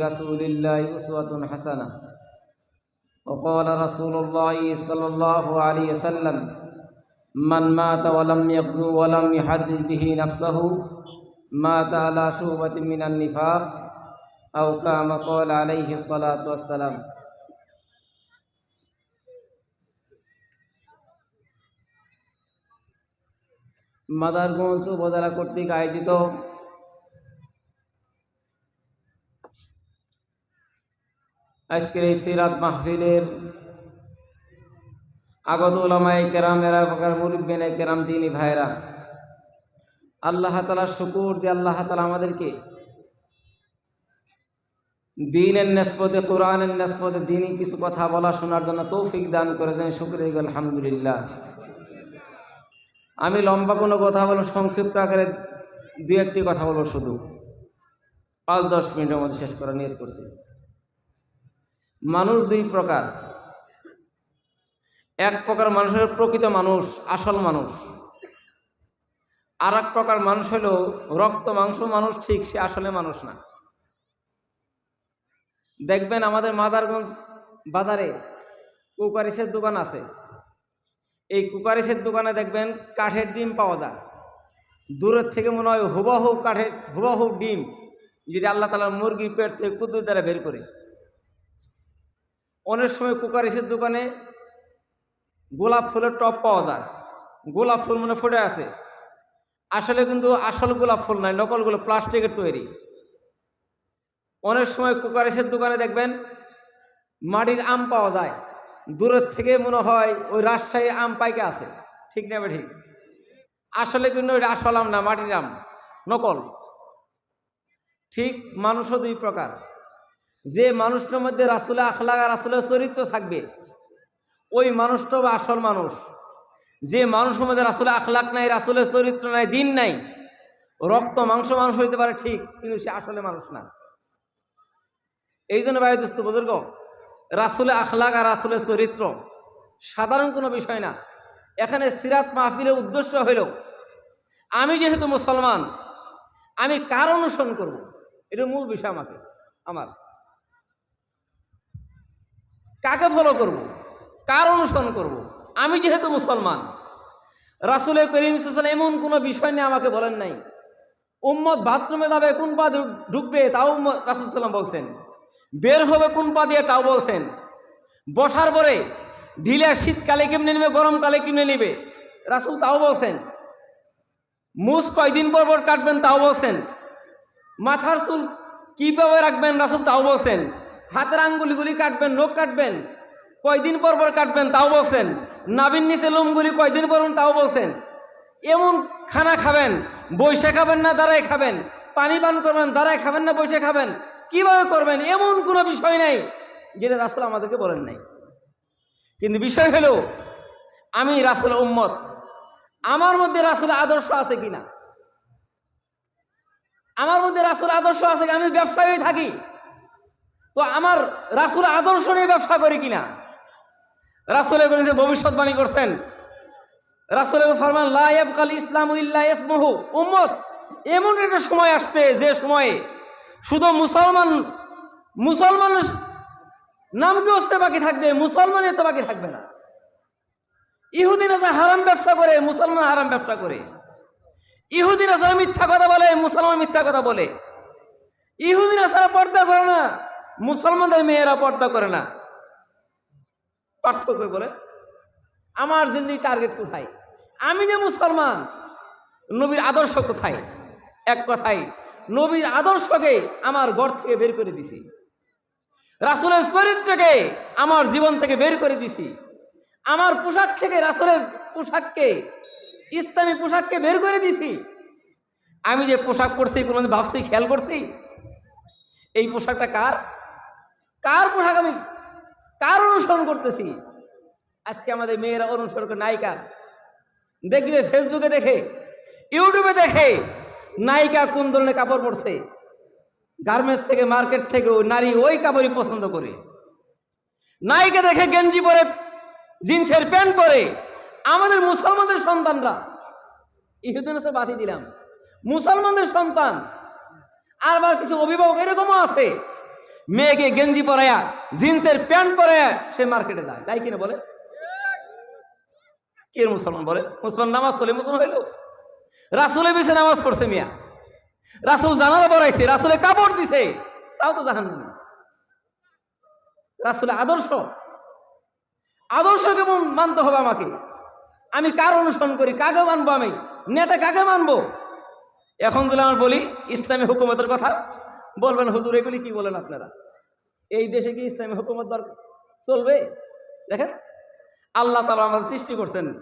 رسول الله أسوة حسنة وقال رسول الله صلى الله عليه وسلم من مات ولم يغزو ولم يحدث به نفسه مات على شعبة من النفاق أو كما قال عليه الصلاة والسلام মাদারগঞ্জ উপজেলা কর্তৃক আয়োজিত আজকের এই সিরাত মাহফিলের আগত ওলামাই কেরাম এরা প্রকার মুরব্বেন কেরাম দিনী ভাইরা আল্লাহ তালা শুকুর যে আল্লাহ তালা আমাদেরকে দিনের নেসপদে কোরআনের নেসপদে দিনই কিছু কথা বলা শোনার জন্য তৌফিক দান করেছেন। শুক্র আলহামদুলিল্লাহ। আমি লম্বা কোনো কথা বলব, সংক্ষিপ্ত আকারে দু একটি কথা বলব শুধু। পাঁচ দশ মিনিটের মধ্যে শেষ করা নিয়ত করছি। মানুষ দুই প্রকার। এক প্রকার মানুষ মানুষের প্রকৃত মানুষ, আসল মানুষ। আর এক প্রকার মানুষ হলো রক্ত মাংস মানুষ, ঠিক সে আসলে মানুষ না। দেখবেন আমাদের মাদারগঞ্জ বাজারে কুকারিসের দোকান আছে। এই কুকারিসের দোকানে দেখবেন কাঠের ডিম পাওয়া যায়। দূরের থেকে মনে হয় হুবাহু কাঠের, হুবাহু ডিম, যেটা আল্লাহ তালার মুরগির পেট থেকে কুদ্দুর দ্বারা বের করে। অনেক সময় কুকারিসের দোকানে গোলাপ ফুলের টপ পাওয়া যায়। গোলাপ ফুল মানে ফুটে আছে। আসলে কিন্তু আসল গোলাপ ফুল নয়, নকলগুলো প্লাস্টিকের তৈরি। অনেক সময় কুকারিসের দোকানে দেখবেন মাটির আম পাওয়া যায়। দূরের থেকে মনে হয় ওই রাজশাহীর আম পাইকে আছে। ঠিক না ঠিক আসলে কিন্তু ওইটা আসল আম না, মাটির আম, নকল। ঠিক মানুষও দুই প্রকার। যে মানুষটার মধ্যে রাসুলের আখলাগ আর রাসুলের চরিত্র থাকবে, ওই মানুষটা হবে আসল মানুষ। যে মানুষের মধ্যে রাসুলের আখলাক নাই, রাসুলের চরিত্র নাই, দিন নাই, রক্ত, মাংস মানুষ হইতে পারে ঠিক, কিন্তু সে আসলে মানুষ না। এই জন্য ভাই দোস্ত, বুজুর্গ, রাসুলের আখলাক আর রাসুলের চরিত্র সাধারণ কোনো বিষয় না। এখানে সিরাত মাহফিলের উদ্দেশ্য হইল, আমি যেহেতু মুসলমান, আমি কার অনুসরণ করব? এটা মূল বিষয় আমাকে, আমার। কাকে ফলো করব? কার অনুসরণ করব? আমি যেহেতু মুসলমান, রাসুলের করিম সাল্লাম এমন কোনো বিষয় নিয়ে আমাকে বলেন নাই। উম্মত বাথরুমে যাবে, কোন পা ঢুকবে তাও রাসুল সাল্লাম বলছেন। বের হবে কোন পা দিয়ে তাও বলছেন। বসার পরে ঢিলে শীতকালে কেমনে নেবে গরমকালে কেমনে নেবে, রাসুল তাও বলছেন। মুস কয়দিন পর পর কাটবেন তাও বলছেন। মাথার চুল কীভাবে রাখবেন, রাসুল তাও বলছেন। হাতের আঙ্গুলিগুলি কাটবেন, নখ কাটবেন, কয়দিন পর পর কাটবেন তাও বলছেন। নাবিন নিচে লোমগুলি কয়দিন পর তাও বলছেন। এমন খানা খাবেন বসে খাবেন না, দাঁড়ায় খাবেন। পানি পান করবেন, দাঁড়ায় খাবেন না বসে খাবেন। কীভাবে করবেন? এমন কোনো বিষয় নাই যেটা রাসুল আমাদেরকে বলেন নাই। কিন্তু বিষয় হলো, আমি রাসুল উম্মত। আমার মধ্যে রাসুল আদর্শ আছে কিনা? আমার মধ্যে রাসুল আদর্শ আছে? আমি ব্যবসায়ী থাকি। তো আমার রাসুল আদর্শ নিয়ে ব্যবসা করি কিনা? রাসুল যে ভবিষ্যৎবাণী করছেন। রাসুল ফরমান লাইব কাল ইসলাম ইসমহু। উম্মত, এমন একটা সময় আসবে যে সময়ে শুধু মুসলমান মুসলমান নাম কি হস্তে বাকি থাকবে, মুসলমান তো বাকি থাকবে না। ইহুদিরা যা হারাম ব্যবসা করে, মুসলমান হারাম ব্যবসা করে। ইহুদিরা ছাড়া মিথ্যা কথা বলে, মুসলমান মিথ্যা কথা বলে। ইহুদিরা ছাড়া পর্দা করে না মুসলমানদের মেয়েরা পর্দা করে না। পার্থক্য বলে, আমার জিন্দির টার্গেট কোথায়? আমি যে মুসলমান, নবীর আদর্শ কোথায়? এক কথায়, নবীর আদর্শকে আমার ঘর থেকে বের করে দিছি। রাসুলের চরিত্রকে আমার জীবন থেকে বের করে দিছি। আমার পোশাক থেকে রাসুলের পোশাককে, ইসলামী পোশাককে বের করে দিছি। আমি যে পোশাক পরছি কোনো ভাবছি, খেয়াল করছি? এই পোশাকটা কার? কার পোশাক আমি কার অনুসরণ করতেছি? আজকে আমাদের মেয়েরা অনুসরণ করে নায়িকার দেখবে ফেসবুকে দেখে, ইউটিউবে দেখে নায়িকা কোন ধরনের কাপড় পরছে? গার্মেন্টস থেকে, মার্কেট থেকে নারী ওই কাপড়ই পছন্দ করে। নায়িকা দেখে গেঞ্জি পরে, জিন্সের প্যান্ট পরে। আমাদের মুসলমানদের সন্তানরা ইহুদিন বাতি দিলাম। মুসলমানদের সন্তান, আর কিছু অভিভাবক এরকমও আছে। মেয়েকে গেঞ্জি পরায়া জিন্সের প্যান্ট পরায়া সে মার্কেটে যায়। তাই কিনা বলে কে মুসলমান বলে? মুসলমান নামাজ পড়লে মুসলমান হইল? রাসুলের পিছিয়ে নামাজ পড়ছে মিয়া। রাসুল জানালা পড়াইছে রাসুলে কাপড় দিছে। তাও তো জাহান রাসুলের আদর্শ। আদর্শ কেমন মানতে হবে আমাকে? আমি কার অনুসরণ করি? কাকে মানবো আমি? নেতা কাকে মানবো? এখন যদি আমার বলি, ইসলামী হুকুমতের কথা বলবেন, হুজুর, এগুলি কি বলেন আপনারা? এই দেশে কি ইসলামী হুকুমত দরকার? চলবে? দেখেন, আল্লাহ তালা আমাদের সৃষ্টি করছেন।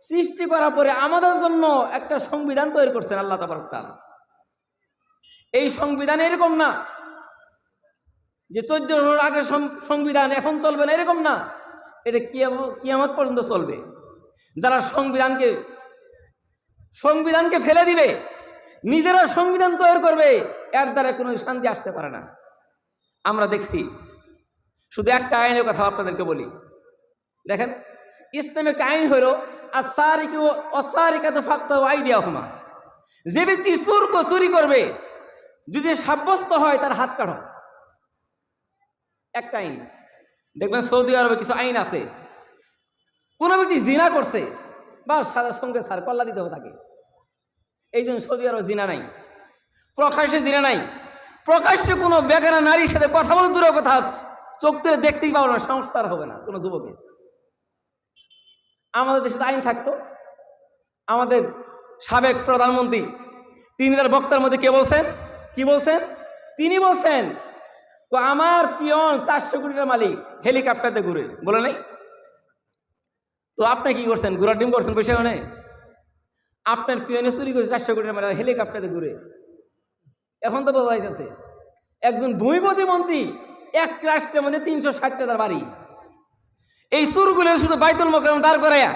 সৃষ্টি করার পরে আমাদের জন্য একটা সংবিধান তৈরি করছেন আল্লাহ তাবারক তাআলা। এই সংবিধান এরকম না যে চোদ্দ আগে সংবিধান এখন চলবে না, এরকম না। এটা কিয়াম- কিয়ামত পর্যন্ত চলবে। যারা সংবিধানকে সংবিধানকে ফেলে দিবে নিজেরা সংবিধান তৈরি করবে, এর দ্বারা কোনো শান্তি আসতে পারে না। আমরা দেখছি, শুধু একটা আইনের কথা আপনাদেরকে বলি। দেখেন, ইসলামের আইন হইল আসারিকে অসারিকাতে ফাক্তা আই দেওয়া হুমা যে ব্যক্তি চুর চুরি করবে, যদি সাব্যস্ত হয়, তার হাত কাটো। একটা আইন। দেখবেন সৌদি আরবে কিছু আইন আছে। কোনো ব্যক্তি জিনা করছে, বা সাদার সঙ্গে স্যার কল্লা দিতে হবে তাকে। এই জন্য সৌদি আরব জিনা নাই। প্রকাশ্যে জিনা নাই। প্রকাশ্যে কোনো বেগানা নারীর সাথে কথা বলতে দূরের কথা চোখ তুলে দেখতেই পাবো না, সংস্কার হবে না কোনো যুবকের আমাদের দেশে আইন থাকতো। আমাদের সাবেক প্রধানমন্ত্রী তিনি তার বক্তার মধ্যে কে বলছেন? কি বলছেন? তিনি বলছেন তো আমার পিয়ন চারশো কোটি টাকার মালিক, হেলিকপ্টারতে ঘুরে। বলে নাই? তো আপনি কি করছেন? ঘোরার ডিম করছেন বসে ওখানে আপনার পিয়নে চুরি করছে চারশো কোটি টাকা মালিক হেলিকপ্টারতে ঘুরে। এখন তো বোঝা যাচ্ছে একজন ভূমিপতি মন্ত্রী, এক রাষ্ট্রের মধ্যে তিনশো ষাটটা তার বাড়ি। এই সুরগুলো শুধু বাইতুল মোকারম দাঁড় করাইয়া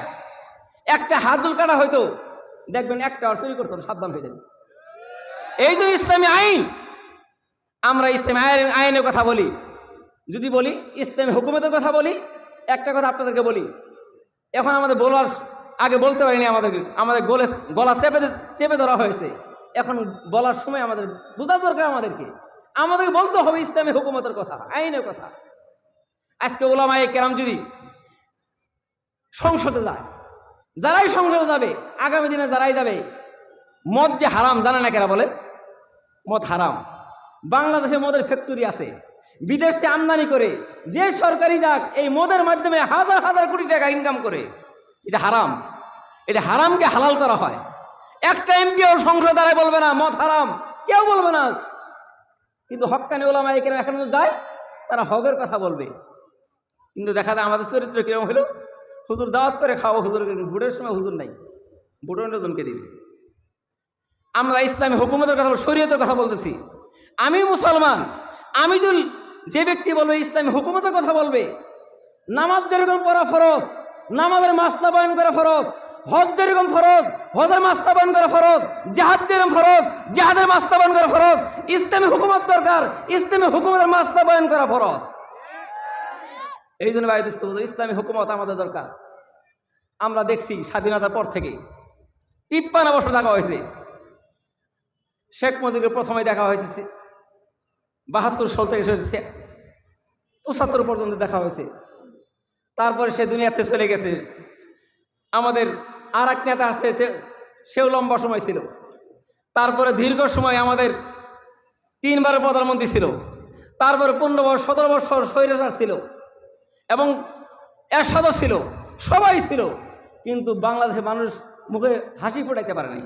একটা হাতুল কাটা হয়তো দেখবেন একটা চুরি করতো সাবধান হয়ে যাবে। এই যে ইসলামী আইন, আমরা ইসলামী আইন আইনের কথা বলি। যদি বলি, ইসলামী হুকুমতের কথা বলি, একটা কথা আপনাদেরকে বলি। এখন আমাদের বলার আগে বলতে পারিনি আমাদেরকে আমাদের গোলে গলা চেপে চেপে ধরা হয়েছে। এখন বলার সময় আমাদের বোঝা দরকার আমাদেরকে। আমাদেরকে বলতে হবে ইসলামী হুকুমতের কথা, আইনের কথা। আজকে ওলামায়ে কেরাম যদি সংসদে যায়, যারাই সংসদে যাবে, আগামী দিনে যারাই যাবে, মদ যে হারাম, জানে না কেরা বলে? মদ হারাম। বাংলাদেশে মদের ফ্যাক্টরি আছে। বিদেশ থেকে আমদানি করে, যে সরকারি যাক, এই মদের মাধ্যমে হাজার হাজার কোটি টাকা ইনকাম করে। এটা হারাম। এটা হারামকে হালাল করা হয়। একটা এমপিও সংসদ দ্বারাই বলবে না, মদ হারাম। কেউ বলবে না। কিন্তু হকানি ওলামা এখানে এখন যায়, তারা হকের কথা বলবে। কিন্তু দেখা যায় আমাদের চরিত্র কীরকম হলো? হুজুর দাওয়াত করে খাওয়া হুজুর ভোটের সময় হুজুর নাই। ভোট অন্যজনকে দিবে। আমরা ইসলামী হুকুমতের কথা শরীয়তের কথা বলতেছি। আমি মুসলমান আমি যে ব্যক্তি বলবে ইসলামী হুকুমতের কথা বলবে, নামাজ যেরকম পড়া ফরজ নামাজের মাস্তাবায়ন করা ফরজ, হজ যেরকম ফরজ, হজের মাস্তাবায়ন করা ফরজ জাহাজ যেরকম ফরজ জাহাজের মাস্তাবায়ন করা ফরজ, ইসলামী হুকুমত দরকার, ইসলামী হুকুমতের মাস্তাবায়ন করা ফরজ। এই জন্য ভাই ইসলামী হুকুমত আমাদের দরকার। আমরা দেখছি স্বাধীনতার পর থেকে তিপ্পান্ন বছর দেখা হয়েছে। শেখ মুজিবের প্রথমে দেখা হয়েছে বাহাত্তর সাল থেকে পঁচাত্তর পর্যন্ত দেখা হয়েছে। তারপরে সে দুনিয়াতে চলে গেছে। আমাদের আর এক নেতা আছে সেও লম্বা সময় ছিল। তারপরে দীর্ঘ সময় আমাদের তিনবারের প্রধানমন্ত্রী ছিল। তারপরে পনেরো বছর, সতেরো বছর স্বৈরাচার ছিল এবং এরশাদও ছিল, সবাই ছিল। কিন্তু বাংলাদেশের মানুষ মুখে হাসি ফোটাইতে পারে নাই।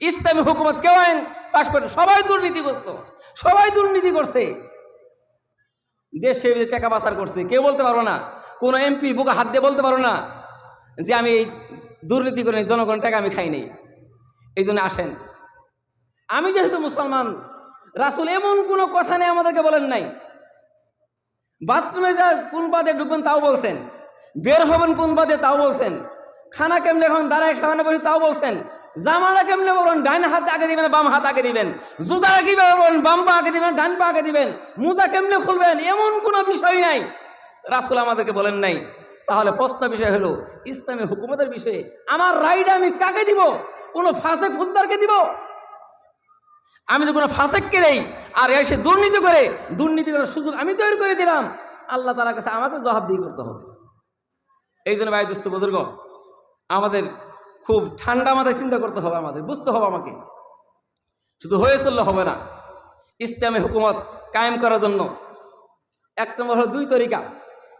ইসলামী হুকুমত কেউ আইন পাশ করে, সবাই দুর্নীতিগ্রস্ত, সবাই দুর্নীতি করছে। দেশে বিদেশে টাকা পাচার করছে। কেউ বলতে পারব না। কোনো এমপি বুকে হাত দিয়ে বলতে পারো না যে আমি এই দুর্নীতি করে নাই, জনগণের টাকা আমি খাই নাই। এই জন্য আসেন। আমি যেহেতু মুসলমান রাসুল এমন কোনো কথা নেই আমাদেরকে বলেন নাই। বাথরুমে যা কোন পাতে ঢুকবেন তাও বলছেন। বের হবেন কোন পাতে তাও বলছেন। খানা কেমনে এখন দাঁড়ায় খাওয়ানো বসে তাও বলছেন। জামাটা কেমনে বলবেন ডান হাত আগে দিবেন, বাম হাত আগে দিবেন। জুতাটা কীভাবে বলবেন বাম পা আগে দিবেন, ডান পা আগে দিবেন। মোজা কেমনে খুলবেন? এমন কোনো বিষয় নাই। রাসুল আমাদেরকে বলেন নাই। তাহলে প্রশ্ন বিষয় হলো, ইসলামী হুকুমতের বিষয়ে আমার রাইড আমি কাকে দিব? কোনো ফাঁসে ফুলদারকে দিব? আমি তো কোনো ফাঁসেককে দেই। আর এসে দুর্নীতি করে, দুর্নীতি করার সুযোগ আমি তৈরি করে দিলাম। আল্লাহ তালার কাছে আমাকে জবাবদিহি করতে হবে। এই জন্য ভাই, দুস্থ বুজুর্গ, আমাদের খুব ঠান্ডা মাথায় চিন্তা করতে হবে আমাদের, বুঝতে হবে আমাকে। শুধু হয়ে চললে হবে না। ইসলামী হুকুমত কায়েম করার জন্য এক নম্বর হলো দুই তরিকা।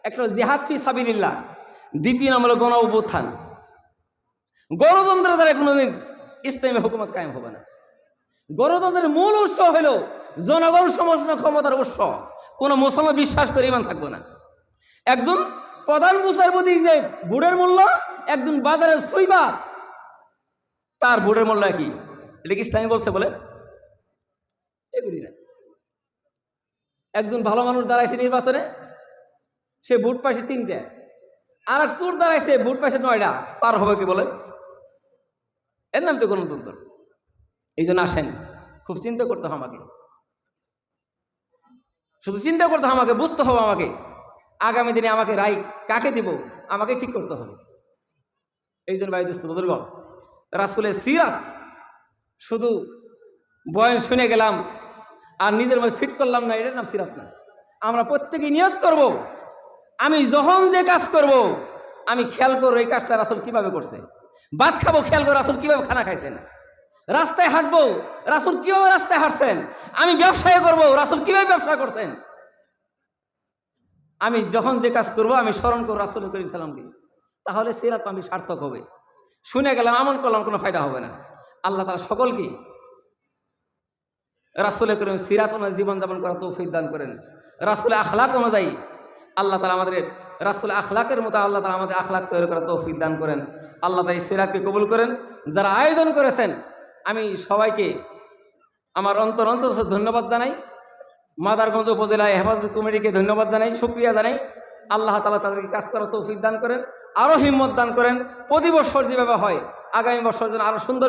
একটা হলো জিহাদ ফি সাবিলিল্লাহ। দ্বিতীয় নম্বর হলো গণ অভ্যুত্থান। গণতন্ত্রের দ্বারা কোনোদিন ইসলামী হুকুমত কায়েম হবে না। গণতন্ত্রের মূল উৎস হল জনগণ সমস্ত ক্ষমতার উৎস। কোনো মুসলমান বিশ্বাস করে ইমান থাকব না। একজন প্রধান বিচারপতির যে বুড়ের মূল্য, একজন বাজারের সুইবা তার বুড়ের মূল্য কি এটা কি ইসলামী বলছে বলে? এগুলি না। একজন ভালো মানুষ দাঁড়াইছে নির্বাচনে, সে ভোট পাইছে তিনটে। আর এক চোর দাঁড়াইছে, ভোট পাইছে নয়টা। পার হবে কি বলে? এর নাম তো গণতন্ত্র। এই জন্য আসেন, খুব চিন্তা করতে হবে আমাকে। শুধু চিন্তা করতে হবে আমাকে, বুঝতে হবে আমাকে। আগামী দিনে আমাকে রায় কাকে দিব, আমাকে ঠিক করতে হবে। এই জন্য ভাই দুস্থ বুজুর্গ রাসুলের সিরাত। শুধু বয়ান শুনে গেলাম আর নিজের মধ্যে ফিট করলাম না, এটার নাম সিরাত না। আমরা প্রত্যেকে নিয়োগ করব, আমি যখন যে কাজ করব, আমি খেয়াল করব এই কাজটা রাসুল কীভাবে করছে। ভাত খাব, খেয়াল করে রাসুল কীভাবে খানা খাইছেন। রাস্তায় হাঁটবো, রাসুল কীভাবে রাস্তায় হাঁটছেন। আমি ব্যবসায় করব, রাসুল কীভাবে ব্যবসা করছেন। আমি যখন যে কাজ করব, আমি স্মরণ করব রাসুল করিম সালামকে তাহলে সিরাত আমি সার্থক হবে। শুনে গেলাম আমল করলাম কোনো ফায়দা হবে না। আল্লাহ তারা সকলকে রাসুলে করেন সিরাত অনুযায়ী জীবনযাপন করা তৌফিক দান করেন। রাসুলে আখলাক অনুযায়ী আল্লাহ তালা আমাদের রাসুল আখলাকের মতো আল্লাহ তালা আমাদের আখলাক তৈরি করা তৌফিক দান করেন। আল্লাহ তাই সিরাতকে কবুল করেন। যারা আয়োজন করেছেন, আমি সবাইকে আমার অন্তর অন্তর ধন্যবাদ জানাই। মাদারগঞ্জ উপজেলা হেফাজত কমিটিকে ধন্যবাদ জানাই, শুক্রিয়া জানাই। আল্লাহ তালা তাদেরকে কাজ করার তৌফিক দান করেন আরও হিম্মত দান করেন। প্রতি বছর যেভাবে হয়, আগামী বছর যেন আরও সুন্দর